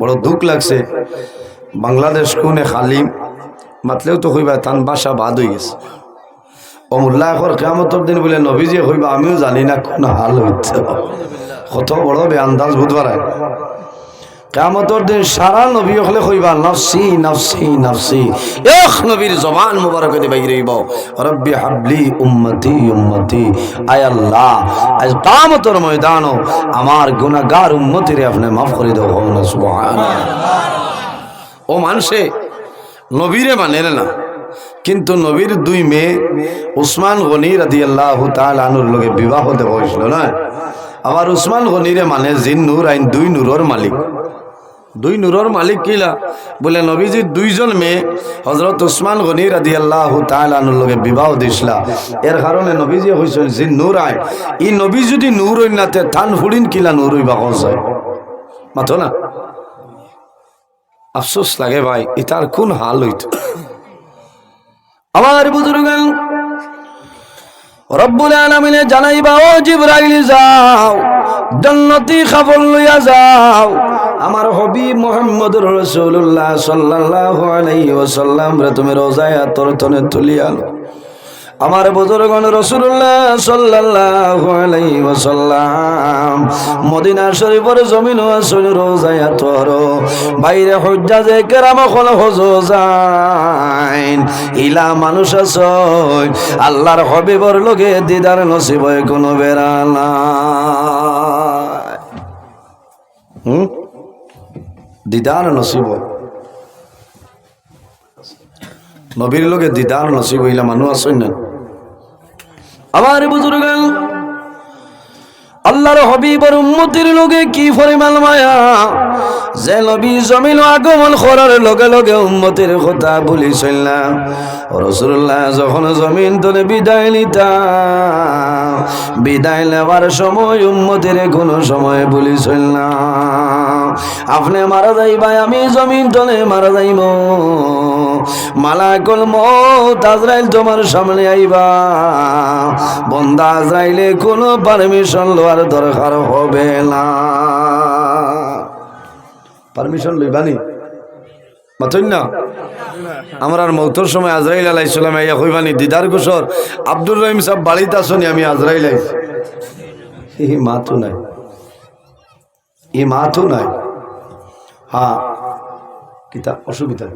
বড় দুঃখ লাগছে। বাংলাদেশ কোনে খালি মাতলেও তো কইবা তান বাসা বাদ হয়ে গেছে। ও মোল্লা এখন কেমতর দিন বলে, নবীজি কইবা আমিও জানি না কোন হাল হইতে কত বড় বেআন্দাজ বুধবার কেমতর দিন সারা নবী হলে কইবা, নফসি নফসি নফসি। এক নবীর জবান মুবারক দিয়ে বাইরে হইব। রব্বি হাবলি উম্মতি উম্মতি। আয় আল্লাহ, আজ কামতর ময়দান আমার গুনাহগার উম্মতিরে আপনি মাফ করে দাও হন সুবহানাল্লাহ। ও মানসে নবীরে মানে না, কিন্তু নবীর দুই মেয়ে, উসমান গনি রাদি আল্লাহ তালুর লোকে বিবাহ দেওয়া হয়েছিল না? আবার উসমান গনিরে মানে জিন নূর আইন দুই নূরর মালিক। দুই নূরর মালিক কিলা? বলে নবীজির দুইজন মেয়ে, হজরত উসমান গনি রাদি আল্লাহ লোকে বিবাহ দিছিলা। এর কারণে নবীজি হয়েছেন জিন নূর আইন ই নবী যদি নূর নাতে থান ফুড়িন কিলা নূর হইবা হয় মাথো না? আফসোস লাগে ভাই ইতার কোন হাল হইত? আমার বুজুর্গ রব্বুল আলামিনে জানাইবা ও জিবরাইল, যাও। জন্নতি খবর লইয়া যাও। আমার হবি মোহাম্মদ রসুল্লাহ সাল্লাল্লাহু আলাইহি ওয়াসাল্লাম রে, তুমি রোজায় তোর তনে তুলিয়া আনো আমার বুজুর্গণ রসুল্লাহ সাল্লাল্লাহু আলাইহি মদিনা শরীফের জমিন আসল রোজায় তোর। বাইরে হজ্জা যে কেরাম হল হজাইন ইলা মানুষ আসই আল্লাহর হবিবর লোকে দিদার নসিব কোনো বেড়ালা হুম দিদার নসিব। নবীর লোকে দিদার নসিব হইলা মানুষ আসেন না আমার বুজুর্গ আল্লাহর হবিবর উম্মতির লোকে কি পরিমাণ মায়া? যে নবী জমিন আগমন করার লগে লগে উম্মতির কথা বলি চললাম রসুল্লাহ যখন জমিন তোলে বিদায় নিতা বিদায় নেওয়ার সময় উম্মতির কোনো সময় বলি চললাম আপনি মারা যাইবা আমি জমিন তোলে মারা যাইব মালাকুল মৌত আজরাইল তোমার সামনে আইবা। বন্দা আজরাইলে কোনো পারমিশন লওয়ার দরকার হবে না। পারমিশন লইবানি মাতই না? আমার আর মৌতর সময় আজরাইল আলাইসালাম ইয়া কইবানি দিদার গোসর। আব্দুর রহিম সাহেব বাড়িতে আসনি, আমি আজরাইল আইছি। ই মাথু নাই। ই মাথু নাই। হ্যাঁ কিতা, অসুবিধা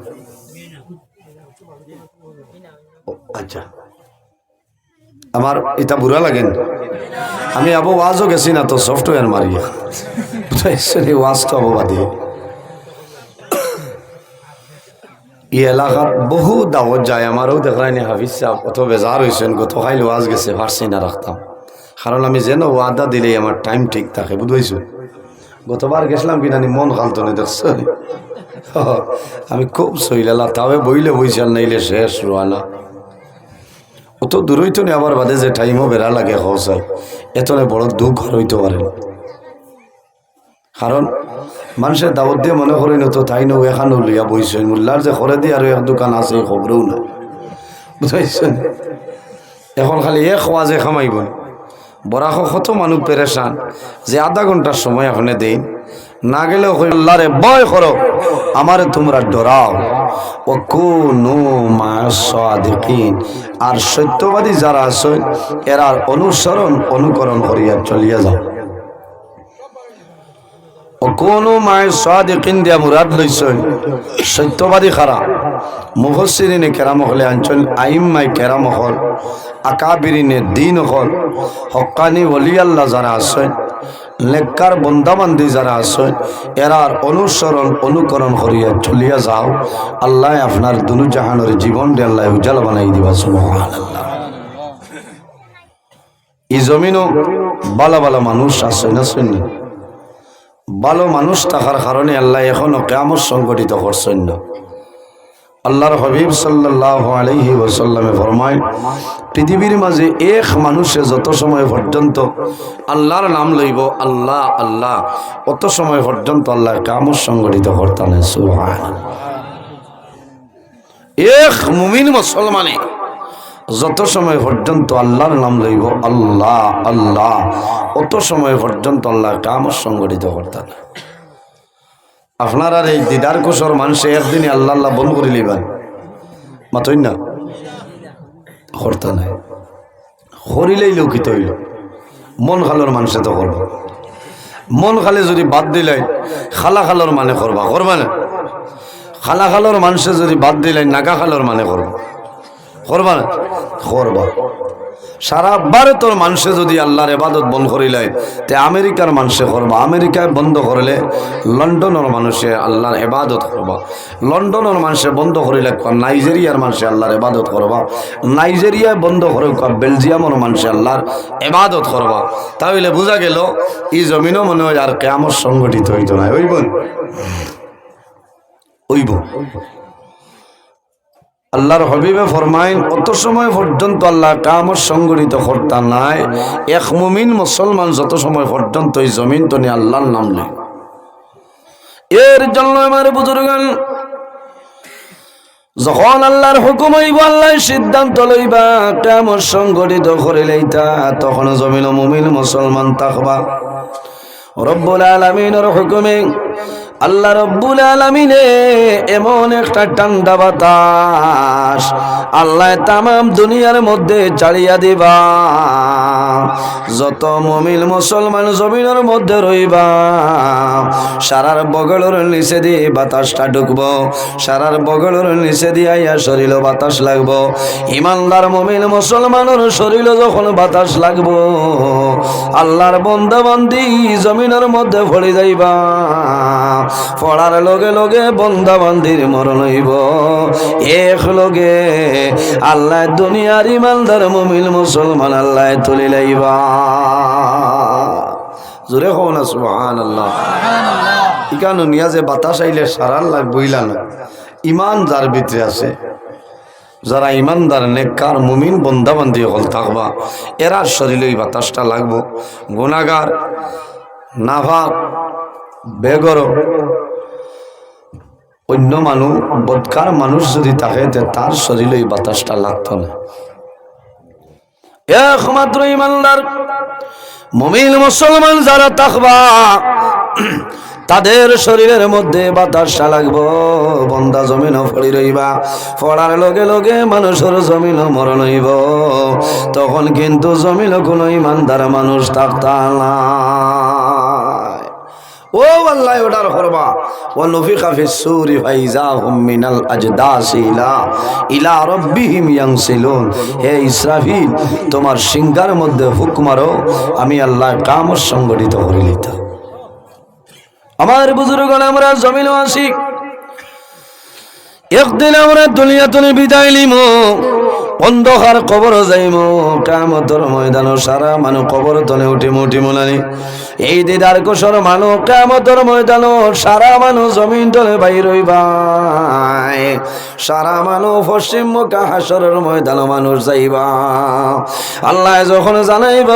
ও, আচ্ছা। আমার এটা বুড়া লাগেন আমি আবু ওয়াজও গেছি না তো সফটওয়্যার মারিয়া ওয়াজ তো আবু বাদি। এই এলাকার বহু দাওয়াত যায় আমারও দেখায়নি হাফিজ সাহেব কত বেজার হয়েছেন গত খাইল ওয়াজ গেছে পারছি না রাখতাম কারণ আমি যেন ওয়াদা দিলেই আমার টাইম ঠিক থাকে বুঝাইছো গতবার গেছিলাম কিনানি মন খালতো না, দেখছ আমি খুব সইলালা তাও বইলে বইছাল নাইলে শেষ রোয়ানা অত দূর হইতো না আবার বাদে যে টাইমও বেড়া লাগে হসাই এতনে বড় দুঃখ হইতে পারে না কারণ মানুষের দাওয়াত দিয়ে মনে করেন তো তাই নো এখানেও লইয়া বইছে মোল্লার যে ঘরে দিয়ে আর এক দোকান আছে খবরেও না? বুঝাইছেন এখন খালি এক ওয়াজে খামাইব। বরাহ কত মানুষ পেরেশান যে আধা ঘণ্টার সময় এখানে দেই। না গেলে আল্লাহরে ভয় করো। আমারে তোমরা ডরাও। ও কোনো আর সত্যবাদী যারা আছে এরার অনুসরণ, অনুকরণ করিয়া চলিয়া যাও। কোনো মায়ের সাদিকিন দিয়া মুরাদ লইছেন সত্যবাদী খারা মুহসিরিনে কেরাম হলে অঞ্চল আইম্মাই কেরাম হল, আকাবিরিনে দিন হল, হকানি ওলি আল্লাহ যারা আছেন লেক্কার বন্দাবান্দি যারা আছেন এরার অনুসরণ, অনুকরণ করিয়া চলিয়া যাও। আল্লাহ আপনার দুনু জাহানের জীবন আল্লাহ উজাল বানাই দিবা, সুবহানাল্লাহ। এই জমিনও বালা বালা মানুষ আছে, না শুনি ভালো মানুষ থাকার কারণে আল্লাহ এখনও কেমন সংগঠিত করছেন না। আল্লাহর হবিব সাল্লাহ আলহি ওসাল্লামে ফরমায়, পৃথিবীর মাঝে এক মানুষে যত সময় পর্যন্ত আল্লাহর নাম লইব, আল্লাহ আল্লাহ, অত সময় পর্যন্ত আল্লাহ কামর সংগঠিত করতাম সুবহান এক মুমিন মুসলমানে যত সময় পর্যন্ত আল্লাহর নাম লইব, আল্লাহ আল্লাহ, অত সময় পর্যন্ত আল্লাহ কাম সংগঠিত করতেন আপনার আর এই দিদার কুশর মানুষে একদিনই আল্লাহ আল্লাহ বন্ধ করে লিবেন। মাতই না? হরতা নাই। হরিলেই লৌকিত হইল। মন খালোর মানুষে তো করব। মন খালে যদি বাদ দিলাই খালা খালোর মানে করবা। করবা না খালা খালোর মানুষে যদি বাদ দিলাই নাগা খালোর মানে করবা। করবা না করবা। সারা ভারতের মানুষে যদি আল্লাহর এবাদত বন্ধ করিলাই তে আমেরিকার মানুষে করবা, আমেরিকায় বন্ধ করলে লন্ডনের মানুষে আল্লাহর এবাদত করবা। লন্ডনের মানুষে বন্ধ করিলে নাইজেরিয়ার মানুষে আল্লাহর এবাদত করবা। নাইজেরিয়ায় বন্ধ করে বেলজিয়ামের মানুষে আল্লাহর এবাদত করবা। তাহলে বোঝা গেল এই জমিনও মনে হয় আর কেমন সংগঠিত হইত না। ওইব ওইব আল্লাহর হবিবে ফরমাইন, অত সময় পর্যন্ত আল্লাহ কামর সংগঠিত কর্তা নাই। এক মুমিন মুসলমান যত সময় পর্যন্ত এই জমিন তো নিয়ে আল্লাহর নাম নেই। এর জন্য আমার বুজুর্গান, যখন আল্লাহর হুকুম হইব আল্লাহ সিদ্ধান্ত লইবা কামর সংগঠিত করে লইতা, তখন জমিন মুমিন মুসলমান থাকবা। রব্বুল আলমিনের হুকুমে আল্লাহ রব্বুল আলমিনে এমন একটা ঠান্ডা বাতাস আল্লাহ তামাম দুনিয়ার মধ্যে চালিয়া দিবা। যত মমিল মুসলমান জমিনের মধ্যে রইবা, সারার বগলের নিচে দিয়ে বাতাসটা ঢুকব, সারার বগলের নিচে দিয়ে আইয়া শরীর বাতাস লাগব। ইমানদার মমিল মুসলমানের শরীর যখন বাতাস লাগব, আল্লাহর বন্দাবন্দি জমিনের মধ্যে ভরে যাইবা। পড়ার লগে লগে বন্দাবন্দির মরণ হইব। এক লগে আল্লাহ দুনিয়ার ইমানদার মমিল মুসলমান আল্লাহ তুলি লাইবা। জোরে হো না সুহান আল্লাহ ইকানো নিয়া যে বাতাস আইলে সারার লাগবো ইলানো ইমান যার ভিতরে আছে, যারা ইমানদার, নেককার, মুমিন বন্দাবান্দি হল থাকবা, এরা শরীরে এই বাতাসটা লাগবো। গুণাগার নাভা বেগর অন্য মানুষ বদকার মানুষ যদি থাকে তার শরীরে এই বাতাসটা লাগতো না? একমাত্র ইমানদার মমিন মুসলমান যারা থাকবা তাদের শরীরের মধ্যে বাতাসটা লাগবো। বন্দা জমিন ফড়ি রইবা। ফড়ার লগে লগে মানুষের জমিন মরণ হইব। তখন কিন্তু জমিন কোনো ইমানদার মানুষ থাকতা না। ও আল্লাহ হুম ইলা তোমার সিংহার মধ্যে হুক মারো, আমি আল্লাহ কাম সংগঠিত করিলিত আমার বুজুর্গণ, আমরা জমিন আসি একদিন আমরা দুনিয়া তুলি বিদায় লিমো অন্ধকার কবর যাইম কামতর ময়দান সারা মানু কবর তলে উঠিম উঠিম নানি। এই দিদার কোসর মানু কামতর ময়দান সারা মানু জমিন তলে বাইর হইবাই। সারা মানু পশ্চিম মুখা হাসরের ময়দান মানুষ যাইবা। আল্লাহ যখন জানাইব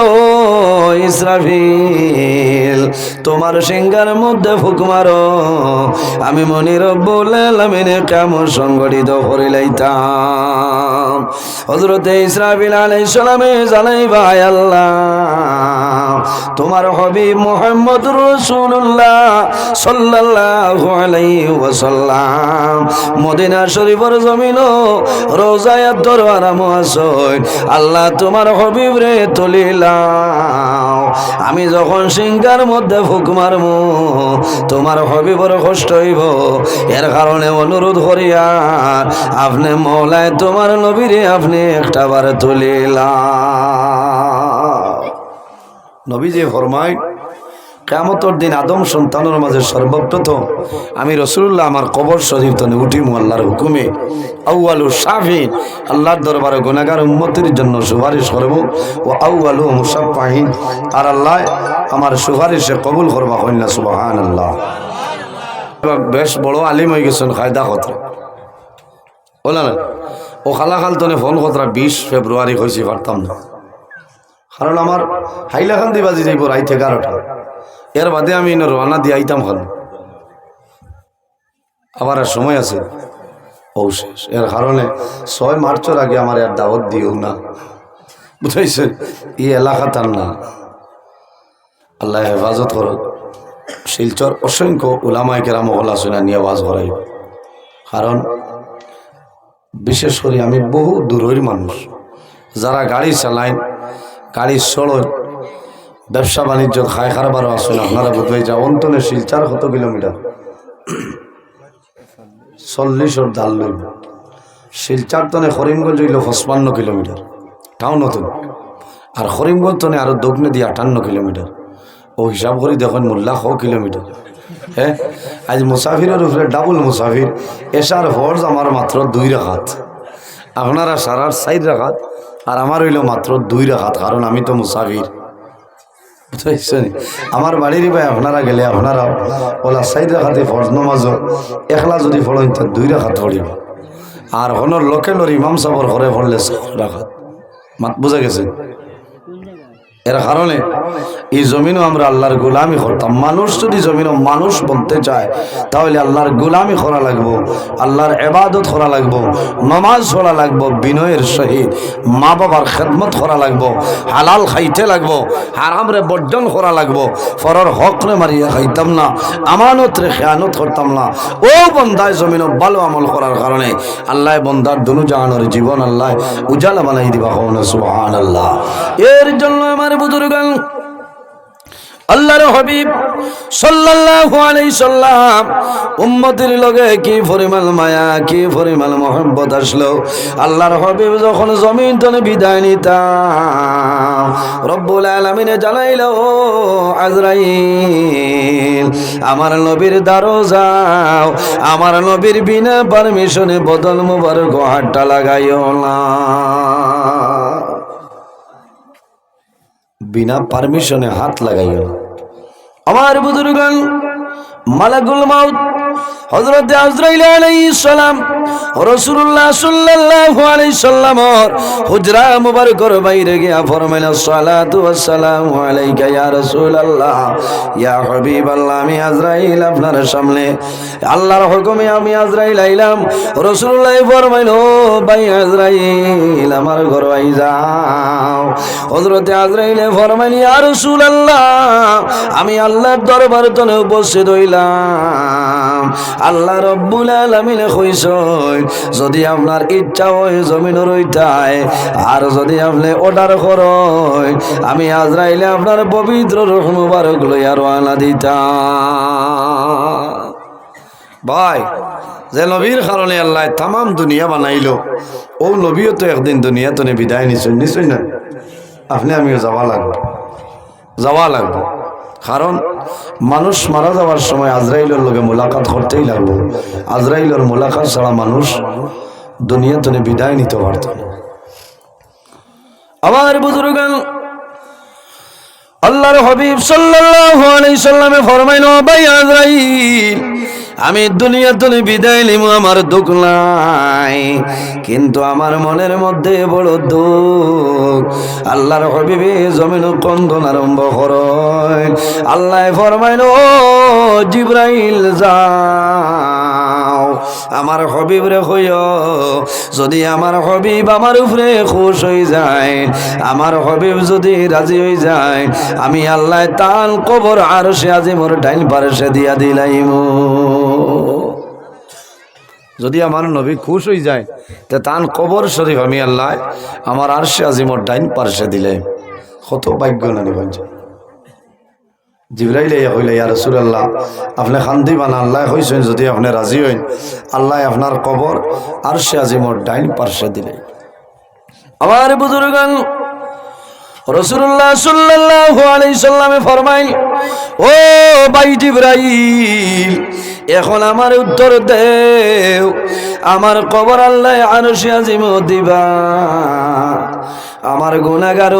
ইসরাফিল, তোমার সিংহার মধ্যে ফুক মারো। আমি মনির বলে লামিনে কেমন সংগঠিত করিলাইতাম। হজরতে ইসরাফিল আলাইহিস সালামে জানাই, ভাই আল্লাহ, তোমার হবিব মোহাম্মদ রসুল্লাহ ওয়াসাল্লাম। মদিনা শরীফের জমিন রোজায়াত দরবার আসয় আল্লাহ তোমার হবিব রে তুলিলাম আমি যখন সিংহার মধ্যে ফুক মারমু, তোমার হবিবর কষ্ট হইব। এর কারণে অনুরোধ করিয়া আপনি মৌলায় তোমার নবীরে আপনি একটা বার নবী যে ফরমায় কেমতর দিন আদম সন্তানের মাঝে সর্বপ্রথম আমি রসুল্লাহ আমার কবর শরীফ তনে উঠিমু আল্লাহর হুকুমে। আউআলু শাফিন আল্লাহর দরবারে গুনাগার উম্মতির জন্য সুপারিশ করব। ও আউআলু মুসাফাহিন আর আল্লাহ আমার সুপারিশে কবুল করবা কন্যা সুবাহান আল্লাহ বেশ বড় আলিম হয়ে গেছেন খায়দা কথা। বলে না ও খালাখাল তনে ফোন কথা বিশ ফেব্রুয়ারি হয়েছে পারতাম না। কারণ আমার হাইলাকান্দি বাজি যাইব রাইতে এগারোটা। এর বাদে আমি রওনা দিয়ে আইতাম খান। আবার আর সময় আছে। ও শেষ। এর কারণে ছয় মার্চের আগে আমার আর দাওয়াত দিও না। বুঝাইছেন এই এলাকা তার না। আল্লাহ হেফাজত করো শিলচর অসংখ্য উলামায় কেরাম আলোচনা নিয়ে আওয়াজ করাই কারণ বিশেষ করে আমি বহু দূরের মানুষ। যারা গাড়ি চালায়, গাড়ি চড়য় ব্যবসা বাণিজ্য খায় খারাপারও আসেন আপনারা বোধহয় যা অন্তনে শিলচার কত কিলোমিটার। চল্লিশর ডাল লইব। শিলচার তনে করিমগঞ্জ হইল পঁচপান্ন কিলোমিটার টাউন নতুন আর করিমগঞ্জ তনে আরও দক্ষিণে দিয়ে আটান্ন কিলোমিটার। ও হিসাব করে দেখুন মোল্লা শ কিলোমিটার। হ্যাঁ? আজ মুসাফিরের উপরে ডাবল মুসাফির। এসার ফর্জ আমার মাত্র দুই রাখাত। আপনারা সারার সাইড রাখাত, আর আমার হইল মাত্র দুই রাখাত, কারণ আমি তো মুসাফির। আমার বাড়ির ভাই আপনারা গেলে আপনারা ওলা সাইড রাখাতে ফর্জ নমাজ একলা যদি ফলেন তো দুই রাখাত পড়িব। আর হনর লোকেলর ইমাম সাবর ঘরে পড়লে রাখাত। মাত বুঝা গেছে? এর কারণে এই জমিনও আমরা আল্লাহর গোলামি করতাম মানুষ যদি জমিনও মানুষ বলতে চায়, তাহলে আল্লাহর গোলামি করা লাগবো, আল্লাহর এবাদত করা লাগবো, নমাজ পড়া লাগবো, বিনয়ের সহিত মা বাবার খেদমত করা লাগবো, হালাল খাইতে লাগবো, হারামরে বর্জন করা লাগবো, ফরর হক রে মারিয়া খাইতাম না আমানত রে খেয়ানত করতাম না। ও বন্দায় জমিনও ভালো আমল করার কারণে আল্লাহ বন্ধার দুনু জাহানোর জীবন আল্লাহ উজালা বানাই দিবা হন সুবহান আল্লাহ এর জন্য আমার বুজুর্গান আল্লাহর হাবিব সাল্লাল্লাহু আলাইহি সাল্লাম উম্মতের লগে কি পরিমাণ মায়া, কি পরিমাণ মোহব্বত আসলো? আল্লাহর হাবিব যখন জমিন তনে বিদায় নিতাম, রব্বুল আলামিনে জানাইলো আজরাইল, আমার নবীর দ্বারো যাও আমার নবীর বিনা পারমিশনে বদল মুবারক হাতটা লাগাইও না। বিনা পারমিশনে হাত লাগাইও। আমার বুজুর্গান মালাকুল মাউত হযরত আজরাইল আলাইহিস সালাম রাসূলুল্লাহ সাল্লাল্লাহু আলাইহি সাল্লামর হুজরা মুবারকর বাইরে গিয়া ফরমাইলেন সালাতু ওয়াস সালামু আলাইকা ইয়া রাসূলুল্লাহ, ইয়া হাবিবাল্লাহ, আমি আজরাইল আপনার সামনে, আল্লাহর হুকুমে আমি আজরাইল আইলাম। রাসূলুল্লাহ ফরমাইল, ও ভাই আজরাইল, আমার ঘর আই যাও। হযরত আজরাইল ফরমাইল, ইয়া রাসূলুল্লাহ, আমি আল্লাহর দরবার তনে উপস্থিত হইলাম। আল্লাহ রব্বুল আলামিন কইছই যদি আপনার ইচ্ছা হয় জমিন রইতায় আর যদি আপনি অর্ডার করই আমি আজরাইলে আপনার পবিত্র রূহ মুবারক লইয়া রওনা দিতাম। ভাই, যে নবীর কারণে আল্লাহ তাম দুনিয়া বানাইলো, ও নবীও তো একদিন দুনিয়া তো বিদায় নিশ্চয় নিশ্চয় না? আপনি আমিও যাওয়া লাগবো। যাওয়া লাগবো। কারণ মানুষ মারা যাওয়ার সময় আজরাইলের লোকে মোলাকাত করতেই লাগবে আজরাইলের মোলাকাত ছাড়া মানুষ দুনিয়া তুনে বিদায় নিতে পারত না। আমার বুজুর্গান, আল্লাহর হবিব সাল্লাল্লাহু আলাইহি সাল্লামে ফরমাইলো ভাই আজরাইল আমি দুনিয়া তুলে বিদায় নিব আমার দুঃখ নাই। কিন্তু আমার মনের মধ্যে বড় দুঃখ। আল্লাহর হবিবে জমিন কন্দন আরম্ভ করয় আল্লাহ ফরমাইল জিব্রাইল, যাও। আমার হবিব রে হইয় যদি আমার হবিব আমার উপরে খুশ হয়ে যায়, আমার হবিব যদি রাজি হয়ে যায়, আমি আল্লাহ তাল কবর আর সে আজি মোর ডাইন পারে সে দিয়া দিলাইম। যদি আমার নবী খুশ হয়ে যায়, তে তান কবর শরীফ আমি আল্লাহ আমার আর সে আজিমর ডাইন পার্শ্বে দিলে। কত ভাগ্য না নিবেন জিব্রাইলে হইলে, ইয়া রাসূলুল্লাহ, আপনি খান্দি বানা, আল্লাহ হইছেন, যদি আপনি রাজি হইন, আল্লাহ আপনার কবর আর সে আজিমর ডাইন পার্শ্বে দিলে। আমার বুজুর্গান রসুল্লাহ সাল্লাল্লাহু আলাইহি সাল্লামে ফরমাইল, ও ভাই জিব্রাইল, এখন আমার উত্তর দেও, আমার কবর আল্লাহ আরশে দিবা। আমার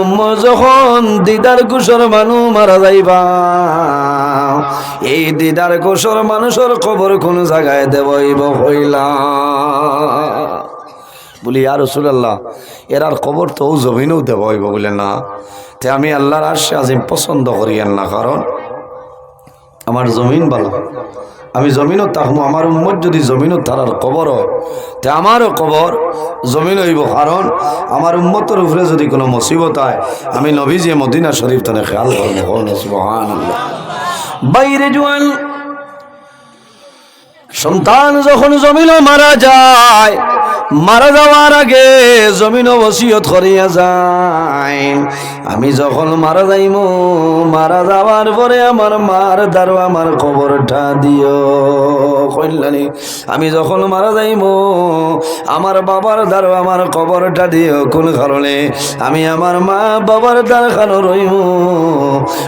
উম্ম যখন দিদার কুশর মানু মারা যাইবা, এই দিদার কুশর মানুষের কবর কোন জায়গায় দেবইব হইলা? বলি আর রসুলাল্লাহ এরার কবর তো জমিনেও দেব হইব বলে না। তে আমি আল্লাহর আশে আজিম পছন্দ করি না, কারণ আমার জমিন ভালো। আমি জমিনও তাহমু আমার উম্মত যদি জমিনও তারার কবর হয় তে আমারও কবর জমিন হইব। কারণ আমার উম্মতের উপরে যদি কোনো মুসিবত হয়, আমি নবী যে মদিনা শরীফ তানে খেয়াল করব। বাইরে জোয়ান, সন্তান যখন জমিন মারা যায় মারা যাওয়ার আগে জমিন বসিয়ত করিয়া যায় আমি যখন মারা যাইম, মারা যাওয়ার পরে আমার মার দ্বারো আমার খবরটা দিও। কইলানি আমি যখন মারা যাইম, আমার বাবার দ্বারো আমার খবরটা দিও। কোন কারণে? আমি আমার মা বাবার দ্বার খানো রইম।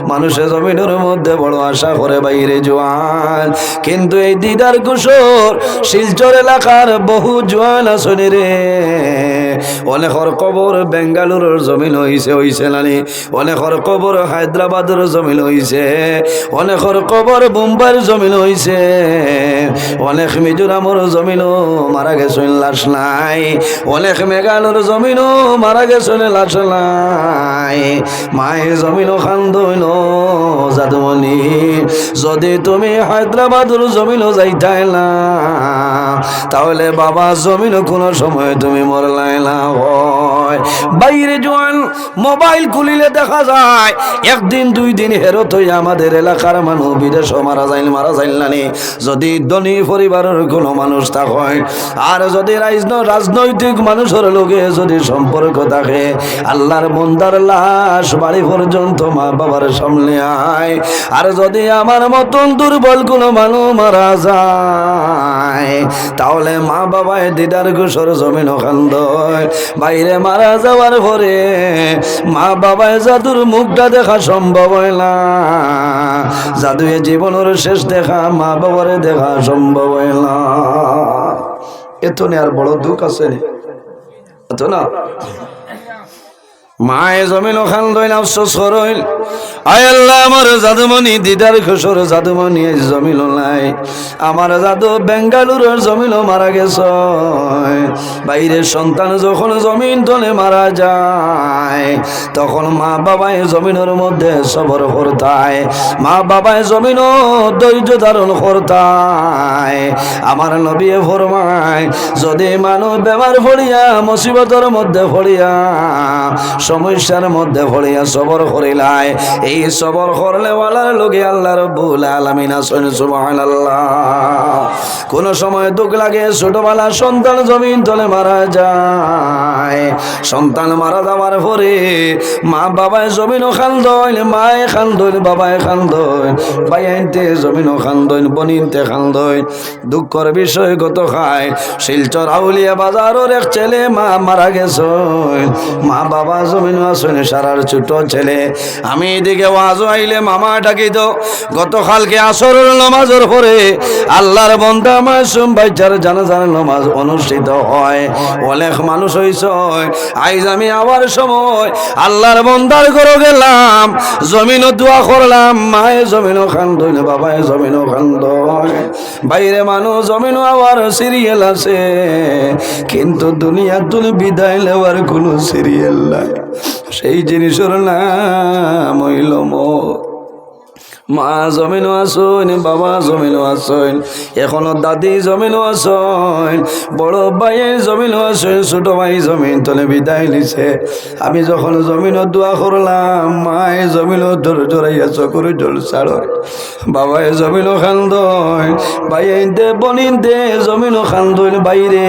মানুষের জমিনের মধ্যে বড় আশা করে বাইরে জোয়ান। কিন্তু এই দিদার কুশোর শিলচর এলাকার বহু জোয়ান আসনে রে। অনেকর কবর বেঙ্গালুরুর জমিন হইছে হইছে নানি। অনেকর কবর হায়দ্রাবাদের জমিন হইছে। অনেকর কবর মুম্বাইয়ের জমিন হইছে। অনেক মিজোরামর জমিনও মারা গেছে লাশ নাই। অনেক মেঘালয়র জমিনও মারা গেছে লাশ নাই। মায়ে জমিনও খান্দইল যাদুমণি যদি তুমি হায়দ্রাবাদের জমিনও যাইতাই না, তাহলে বাবা জমিন কোনো সময় তুমি মরলাই না হয়। বাইরে জোয়ান, মোবাইল খুলিলে দেখা যায়, একদিন দুই দিন হেরত হয়ে আমাদের এলাকার মানুষ বিদেশ মারা যাইল মারা যাইল নানি যদি ধনী পরিবারের কোনো মানুষ থাকে, আর যদি রাজন- রাজনৈতিক মানুষের লোকে যদি সম্পর্ক থাকে, আল্লাহর বন্দার লাশ বাড়ি পর্যন্ত মা বাবার সামনে আয়। আর যদি আমার মতন দুর্বল কোনো মানুষ মারা যায়, তাহলে মা বাবায় দিদার ঘুষর জমিন খান্দ বাইরে মারা যাওয়ার পরে মা বাবায় জাদুর মুখটা দেখা সম্ভব হয় না। জাদুয়ে জীবনের শেষ দেখা মা বাবারে দেখা সম্ভব হয় না। এত আর বড় দুঃখ আছে এত না? মায়ে জমিন ওখান দইন আফসোস করইল আয় আল্লাহ, আমার জাদুমণি দিদার খুশোর জাদুমণি জমিল নাই। আমার জাদু বেঙ্গালুরুর জমিল মারা গেছ। বাইরের সন্তান যখন জমিন তলে মারা যায়, তখন মা বাবায় জমিনের মধ্যে সবর করতায়। মা বাবায় জমিন ধৈর্য ধারণ করতায়। আমার নবী ফরমায়, যদি মানুষ বেমার ফড়িয়া, মুসিবতের মধ্যে ফড়িয়া, সমস্যার মধ্যে ফড়িয়া সবর করিলায়, এই সবর করলে ওয়ালার লোকে আল্লাহ রব্বুল আলামিন আসেন সুবহানাল্লাহ। কোন সময় দুঃখ লাগে, ছোটবেলা সন্তান জমিন তলে মারা যায়। সন্তান মারা যাওয়ার পরে মা বাবায় জমিনও খান দইন মায়ে খান দইন বাবায় খান দইন বাইনতে জমিনও খান দইন বনিনতে খান দইন দুঃখর বিষয় গত খায়, শিলচর আউলিয়া বাজারের এক ছেলে মা মারা গেছে মা বাবা জমিন আসেন সারার ছোট ছেলে। আমি এদিকে ওয়াজও আইলে মামা ডাকি তো গতকালকে আসরের নমাজের পরে আল্লাহর বন্ধা মাসুম বাইচার জানাজার নমাজ অনুষ্ঠিত হয়। অনেক মানুষ হইছ। আইজ আমি আবার সময় আল্লাহর বন্দার করে গেলাম। জমিনও দোয়া করলাম মায়ে জমিনও খান্দইল বাবায় জমিনও খান্দয় বাইরে মানুষ জমিনও আবার সিরিয়াল আছে, কিন্তু দুনিয়া তুলে বিদায় নেওয়ার কোনো সিরিয়াল নাই। সেই জিনিসের নাম হইল মত মা জমিনও আসইন বাবা জমিনও আসইন এখনও দাদি জমিনও আসইন বড় ভাইয়ের জমিনও আসইন ছোট ভাই জমিন তলে বিদায় নিছে। আমি যখন জমিনও দোয়া করলাম, মায়ে জমিনও ধরে জড়াইয়া চকরে জল ছাড়য় বাবায় জমিনও খান্দয়, ভাইয়ে দে, বনিন দে জমিনও খান্দইন বাইরে।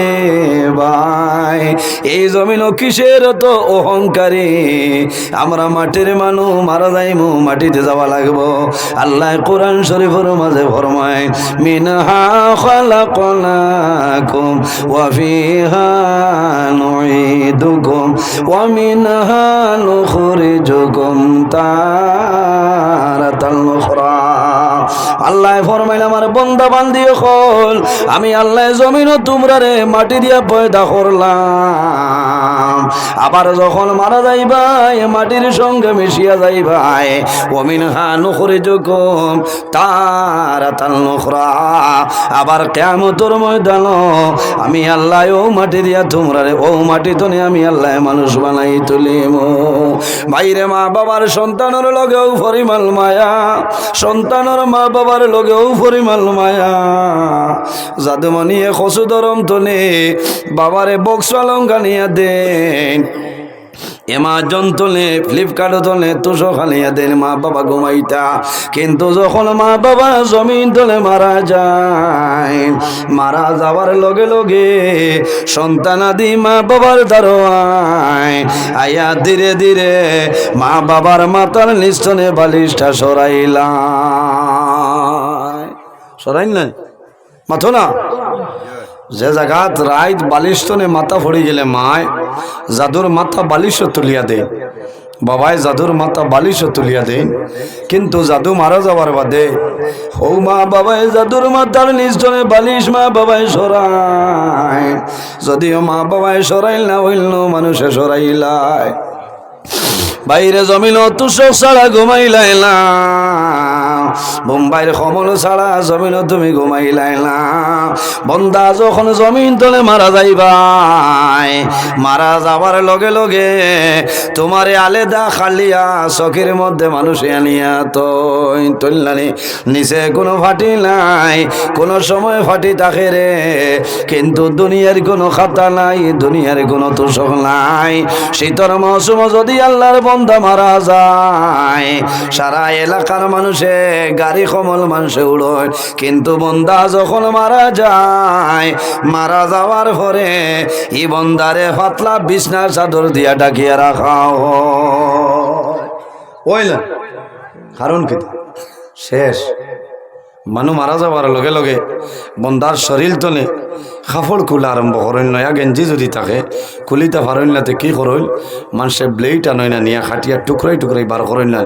ভাই, এই জমিনও কিসের তো অহংকারী? আমরা মাটির মানুষ মারা যাইমু, মাটিতে যাওয়া লাগবো। আল্লাহ কোরআন শরীফের মাঝে ফরমায়, মিনহা খালাকনাকুম ওয়া ফিহা নুইদুকুম ওয়া মিনহা নুখরিজুকুম তারাতাল উখরা আল্লাহ ফরমাইল, আমার বন্দা বান্দি হল, আমি আল্লাহ জমিনও তোমরা রে মাটি দিয়া পয়দা করলাম। আবার যখন মারা যাইবাই মাটির সঙ্গে মিশিয়া যাইবাই অমিন হা নখরে যখন তার তাল নখরা। আবার কেমতর ময়দান আমি আল্লাহ ও মাটি দিয়া তোমরা রে, ও মাটি তো আমি আল্লাহ মানুষ বানাই তুলিম। বাইরে মা বাবার সন্তানের লগেও পরিমাল মায়া, সন্তানের মা বাবার লগেও পরিমাল মায়া। জাদুমণিয়ে খসু দরম তনে বাবারে বক্সালঙ্কা নিয়ে দেন। এমাজন তোলে ফ্লিপকার্ট তোলে তুষো খালিয়া দেন মা বাবা ঘুমাইতা। কিন্তু যখন মা বাবা জমিন তোলে মারা যায়, মারা যাওয়ার লগে লগে সন্তানাদি মা বাবার দারোয়ায় আয়া ধীরে ধীরে মা বাবার মাতার নিস্তনে বালিশটা সরাইলাম। সরাইন নাই? মাথো না। যে জায়গাত রাইত বালিশতনে মাথা ফড়ি গেলে মায়, জাদুর মাথা বালিশও তুলিয়া দেয় বাবাই জাদুর মাথা বালিশও তুলিয়া দেন কিন্তু জাদু মারা যাওয়ার বাদে, হৌ মা বাবাই জাদুর মাথার নিজনে বালিশ মা বাবাই সরাই যদিও মা বাবাই সরাইল না হইল মানুষে সরাইলায়। বাইরে জমিন তুষক ছাড়া ঘুমাইলাই না। বোম্বাইয়ের কমল ছাড়া জমিন তুমি ঘুমাইলাই না। বন্দা যখন জমিন তলে মারা যাইবাই, মারা যাবার লগে লগে তোমারে আলেদা খালিয়া চকির মধ্যে মানুষে আনিয়া তো তুললানি। নিচে কোনো ফাটি নাই, কোনো সময় ফাটি থাকে রে। কিন্তু দুনিয়ার কোনো খাতা নাই, দুনিয়ার কোনো তুষক নাই। শীতর মৌসুম যদি আল্লাহর বন্ধা মারা যায়। সারা এলাকার মানুষে গাড়ি কমল মানুষে উড়োয়। কিন্তু বন্দা যখন মারা যায়, মারা যাওয়ার পরে ই বন্দারে পাতলা বিছনা চাদর দিয়া ডাকিয়া রাখা হয়। কারণ কি? শেষ। মানুষ মারা যাওয়ার লগে লগে বন্দার শরীর তলে খাফড় খোলা আরম্ভ করেন নয়া গেঞ্জি যদি থাকে খুলিতে পারেন নাতে কি করল মানুষের ব্লেড আনয় না, নিয়ে খাটিয়া টুকরাই টুকরাই বার করেন না।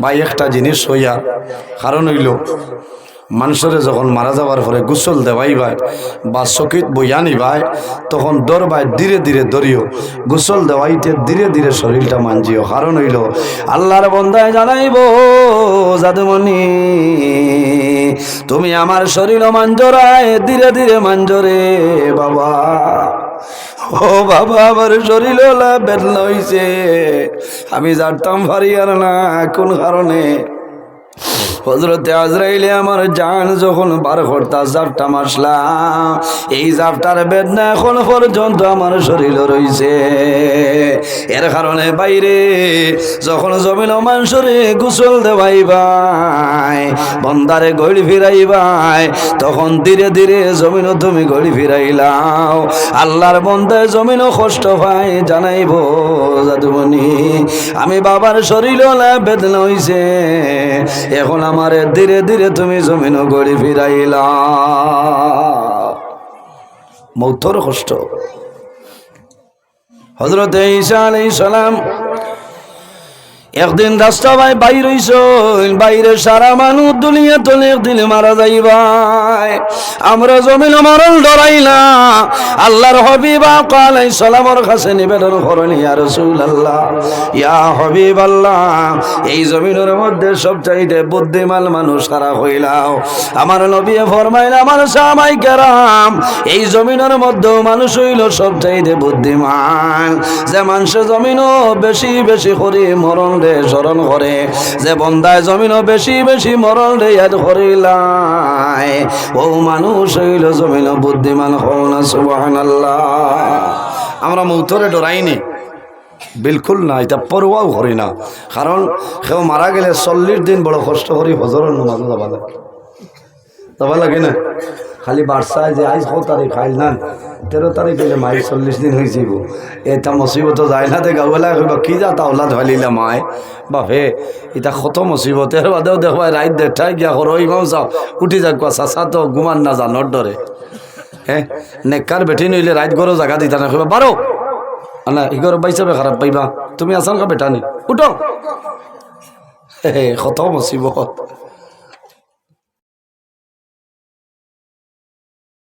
বা একটা জিনিস হইয়া কারণ হইল মানুষের যখন মারা যাওয়ার পরে গোসল দেওয়াই ভাই বা চকিত বইয়া নিবাই তখন দর ভাই ধীরে ধীরে দরিও। গোসল দেওয়াইতে ধীরে ধীরে শরীরটা মানজিও কারণ হইল। আল্লাহর বন্ধায় জানাইব, জাদুমণি, তুমি আমার শরীর মাঞ্জরায় ধীরে ধীরে মাঞ্জরে বাবা। ও বাবা, আমার শরীর বেদনা হইছে। আমি জানতাম পারি আর না কোন কারণে। হজরতে আজরাইলে আমার জান যখন বার করতা জাপটা মাসলাম এই জাপটার বেদনা এখন পর্যন্ত আমার শরীর রইছে। এর কারণে বাইরে যখন জমিন মানুষরে গোসল দেওয়াই ভাই, বন্দারে গড়ি ফিরাই ভাই, তখন ধীরে ধীরে জমিনও তুমি গড়ি ফিরাইলাও। আল্লাহর বন্দায় জমিনও কষ্ট পাই, জানাইব জাদুমণি, আমি বাবার শরীর বেদনা হইছে। এখন আমারে ধীরে ধীরে তুমি জমিনও গড়ি ফিরাইলা। মৌথর কষ্ট। হজরত ঈশা আলাই সালাম একদিন রাস্তা ভাই বাইর বাইরে সারা মানুষ দুনিয়া তলে একদিন মারা যাইবাই। আমরা জমিন মরণ ডরাইলা আল্লাহর হবিবা কালাই সালামর কাছে নিবেদন করেন, ইয়া আল্লাহ ইয়া হবিব আল্লাহ এই জমিনের মধ্যে সবচাইতে বুদ্ধিমান মানুষ সারা হইলাও? আমার নবী ফরমাইল, আমার সামাই কেরাম, এই জমিনের মধ্যে মানুষ হইল সবচাইতে বুদ্ধিমান। যে মানুষ জমিনও বেশি বেশি করে মরণ রে স্মরণ করে, যে বন্দায় জমিন বেশি বেশি মরণ রে ইয়াদ করিলাই। ও মানুষ হইল জমিন বুদ্ধিমান হল না, সুবহানাল্লাহ। আমরা মৌতরে ডরাইনি, বিলকুল না, এটা পরোয়াও করি না। কারণ কেউ মারা গেলে চল্লিশ দিন বড় কষ্ট করি, হজরের নামাজ যাবা যাবা লাগে না। খালি বার্সায় যে আইস কত তারিখ খাইল না তেরো তারিখ হইলে মাই চল্লিশ দিন হয়ে যাব এটা মুসিবত যায় না দেখা বলে কি যা তাওলা ধলিলে মায়? বাপে, এটা কত মুসিবত। এর বাদেও দেখবাই রাইত দেড়টায় গিয়া করো ইমাম চাও উঠি যাক চাচা, তো ঘুমান না জানোর ডরে হ্যাঁ নেককার বেটি নইলে রাইত গরো জায়গা দিতা না কইবা বারো না ইগর বাইসাবে খারাপ পাইবা। তুমি আসান কা বেটা নি? উঠো। হে, কত মুসিবত।